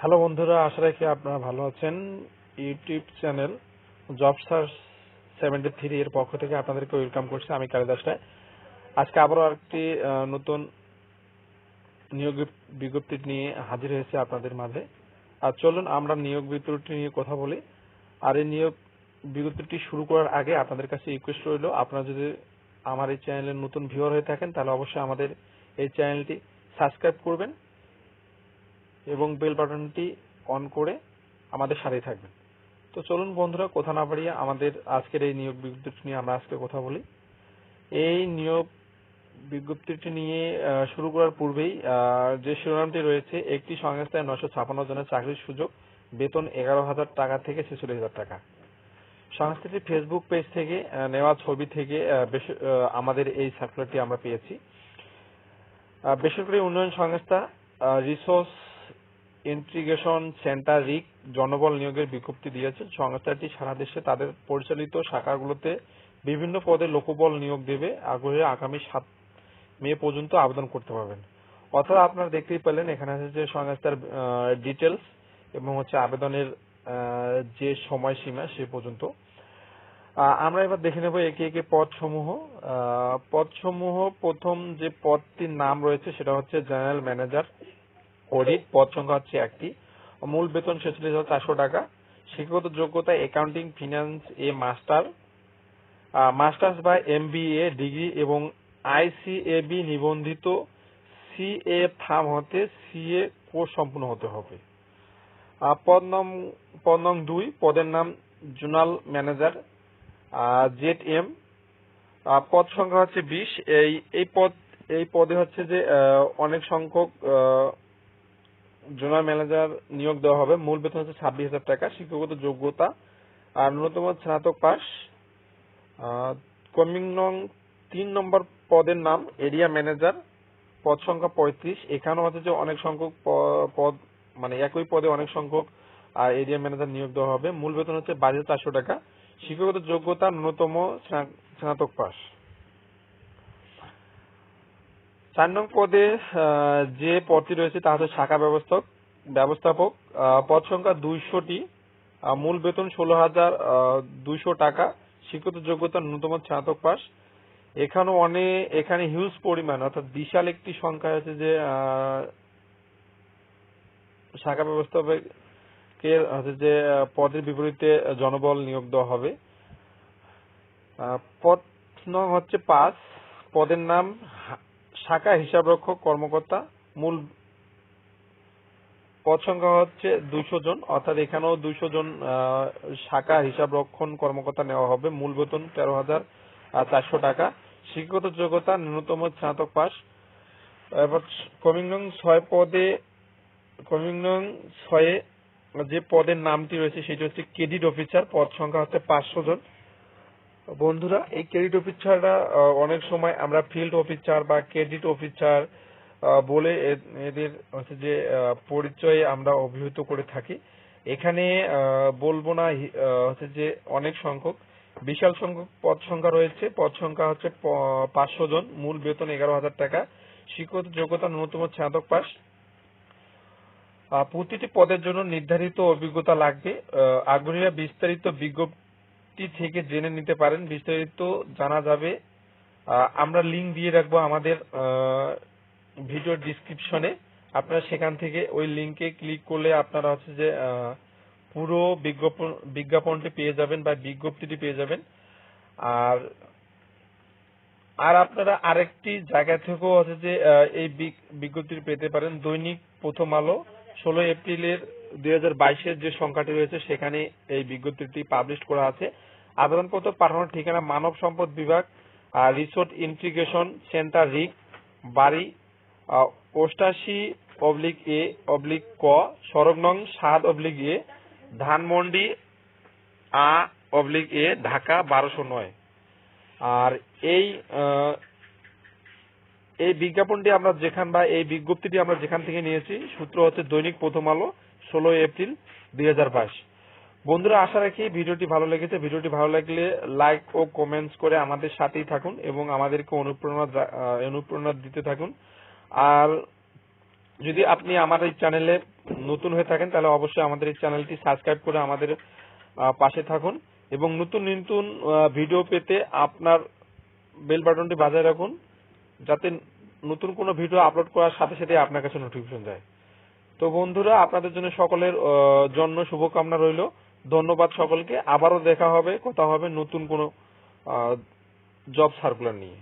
Hello বন্ধুরা, আশা রাখি আপনারা ভালো আছেন। YouTube channel job search seventy three এর পক্ষ থেকে আপনাদেরকে ওয়েলকাম করছি আমি কালিদাস রায়। আজকে আবারও একটি নতুন নিয়োগ বিজ্ঞপ্তি নিয়ে হাজির হয়েছে আপনাদের মাঝে। আর চলুন আমরা নিয়োগ বিজ্ঞপ্তি নিয়ে কথা বলি। আর এই নিয়োগ বিজ্ঞপ্তিটি শুরু করার আগে আপনাদের কাছে রিকোয়েস্ট রইল, আপনারা যদি আমার এই চ্যানেলের নতুন ভিউয়ার হয়ে থাকেন, তাহলে অবশ্যই আমাদের এই চ্যানেলটি সাবস্ক্রাইব করবেন। এবং বেল বাটনটি অন করে আমাদের সাথেই থাকবেন। তো চলুন বন্ধুরা, কথা না বাড়িয়ে আমাদের আজকের এই নিয়োগ বিজ্ঞপ্তি নিয়ে আমরা আজকে কথা বলি। এই নিয়োগ বিজ্ঞপ্তিটি নিয়ে শুরু করার পূর্বেই যে শিরোনামটি রয়েছে, একটি সংস্থায় নশো ছাপান্ন জনের চাকরির সুযোগ, বেতন এগারো হাজার টাকা থেকে ছেচল্লিশ হাজার টাকা। সংস্থাটির ফেসবুক পেজ থেকে নেওয়া ছবি থেকে আমাদের এই সার্কুলারটি আমরা পেয়েছি। বেসরকারি উন্নয়ন সংস্থা রিসোর্স ইন্টিগ্রেশন সেন্টার রিক জনবল নিয়োগের বিজ্ঞপ্তি দিয়েছে। সংস্থাটি সারা দেশে তাদের পরিচালিত শাখাগুলোতে বিভিন্ন পদে লোকবল নিয়োগ দেবে। আগ্রহী আগামী সাত মে পর্যন্ত আবেদন করতে পারবেন। অর্থাৎ আপনারা দেখতেই পেলেন, এখানে আছে যে সংস্থার ডিটেলস এবং হচ্ছে আবেদনের যে সময়সীমা সে পর্যন্ত। আমরা এবার দেখে নেব একে একে পদ সমূহ পদ সমূহ প্রথম যে পদটির নাম রয়েছে সেটা হচ্ছে জেনারেল ম্যানেজার অডিট পদ সংখ্যা হচ্ছে একটি। মূল বেতন ছেচল্লিশ হাজার চারশো টাকা। শিক্ষাগত যোগ্যতা অ্যাকাউন্টিং ফিনান্স এ মাস্টার মাস্টার্স বা এমবিএ ডিগ্রি এবং আইসিএবি নিবন্ধিত সিএ ফার্ম হতে সিএ কোর্স সম্পূর্ণ হতে হবে। পদ নং পদ নং দুই, পদের নাম জোনাল ম্যানেজার। Z M. পদ সংখ্যা হচ্ছে বিশ। এই এই পদ, এই পদে হচ্ছে যে অনেক সংখ্যক জোনাল ম্যানেজার নিয়োগ দেওয়া হবে। মূল বেতন হচ্ছে ছাব্বিশ হাজার টাকা। শিক্ষাগত যোগ্যতা আর ন্যূনতম স্নাতক পাস কমিং নং তিন নম্বর পদের নাম এরিয়া ম্যানেজার। পদ সংখ্যা পঁয়ত্রিশ। এখানেও হচ্ছে যে অনেক সংখ্যক পদ মানে একই পদে অনেক সংখ্যক আর এরিয়া ম্যানেজার নিয়োগ দেওয়া হবে। মূল বেতন হচ্ছে বাইশ চারশো টাকা। শিক্ষাগত যোগ্যতা ন্যূনতম স্নাতক পাস চার নং পদে যে পদটি রয়েছে তা হচ্ছে শাখা ব্যবস্থাপক। ব্যবস্থাপক পদ সংখ্যা দুইশোটি। মূল বেতন ষোলো হাজার দুইশো টাকা। শিক্ষিত যোগ্যতা ন্যূনতম স্নাতক পাস এখানেও অনেক এখানে হিউজ পরিমাণ, অর্থাৎ বিশাল একটি সংখ্যা আছে যে শাখা ব্যবস্থাপকের, হচ্ছে যে পদের বিপরীতে জনবল নিয়োগ দেওয়া হবে। পদ নং হচ্ছে পাঁচ পদের নাম শাখা হিসাবরক্ষক কর্মকর্তা, মূল পদ সংখ্যা হচ্ছে দুইশো জন, অর্থাৎ এখানেও দুইশো জন শাখা হিসাব রক্ষণ কর্মকর্তা নেওয়া হবে। মূল বেতন তেরো হাজার চারশো টাকা। শিক্ষাগত যোগ্যতা ন্যূনতম স্নাতক পাস এবার কমিং ছয় পদে কমিং ছয়ে যে পদের নামটি রয়েছে, সেটি হচ্ছে ক্রেডিট অফিসার। পদ সংখ্যা হচ্ছে পাঁচশো জন। বন্ধুরা, এই ক্রেডিট অফিসাররা অনেক সময় আমরা ফিল্ড অফিসার বা ক্রেডিট অফিসার বলে এদের হচ্ছে যে পরিচয়ে আমরা অভিহিত করে থাকি। এখানে বলব না হচ্ছে যে অনেক সংখ্যক। বিশাল সংখ্যক পদ সংখ্যা রয়েছে। পদ সংখ্যা হচ্ছে পাঁচশো জন। মূল বেতন এগারো হাজার টাকা। শিক্ষত যোগ্যতা ন্যূনতম স্নাতক পাস প্রতিটি পদের জন্য নির্ধারিত অভিজ্ঞতা লাগবে। আগ্রহীরা বিস্তারিত বিজ্ঞপ্তি থেকে জেনে নিতে পারেন। বিস্তারিত জানা যাবে। আমরা লিংক দিয়ে রাখব আমাদের ভিডিও ডিসক্রিপশনে আপনারা সেখান থেকে ওই লিংকে ক্লিক করলে আপনারা হচ্ছে যে পুরো বিজ্ঞাপন, বিজ্ঞাপনটি পেয়ে যাবেন বা বিজ্ঞপ্তিটি পেয়ে যাবেন। আর আর আপনারা আরেকটি জায়গা থেকেও হচ্ছে যে এই বিজ্ঞপ্তিটি পেতে পারেন। দৈনিক প্রথম আলো। ষোলো এপ্রিলের দুই হাজার বাইশের যে সংখ্যাটি রয়েছে, সেখানে এই বিজ্ঞপ্তিটি পাবলিশ করা আছে। আবেদনপত্র পাঠানোর ঠিকানা মানব সম্পদ বিভাগ রিসোর্ট ইন্টিগ্রেশন সেন্টার রিক, বাড়ি অষ্টাশি অবলিক এ, অবলিক ক, সড়ক নং সাত অবলিক এ, ধানমন্ডি আ অবলিক এ, ঢাকা বারোশো নয়। আর এই এই বিজ্ঞাপনটি আমরা যেখান বা এই বিজ্ঞপ্তিটি আমরা যেখান থেকে নিয়েছি, সূত্র হচ্ছে দৈনিক প্রথম আলো ষোলো এপ্রিল দুই হাজার বাইশ। বন্ধুরা, আশা রাখি ভিডিওটি ভালো লেগেছে। ভিডিওটি ভালো লাগলে লাইক ও কমেন্টস করে আমাদের সাথেই থাকুন এবং আমাদেরকে অনুপ্রেরণা অনুপ্রেরণা দিতে থাকুন। আর যদি আপনি আমার এই চ্যানেলে নতুন হয়ে থাকেন, তাহলে অবশ্যই আমাদের এই চ্যানেলটি সাবস্ক্রাইব করে আমাদের পাশে থাকুন এবং নতুন নতুন ভিডিও পেতে আপনার বেল বাটনটি বাজায় রাখুন। যাতে নতুন কোনো ভিডিও আপলোড করার সাথে সাথে আপনার কাছে নোটিফিকেশন যায় তো বন্ধুরা, আপনাদের জন্য সকলের জন্য শুভকামনা রইল। ধন্যবাদ সকলকে। আবারও দেখা হবে, কথা হবে নতুন কোনো জব সার্কুলার নিয়ে।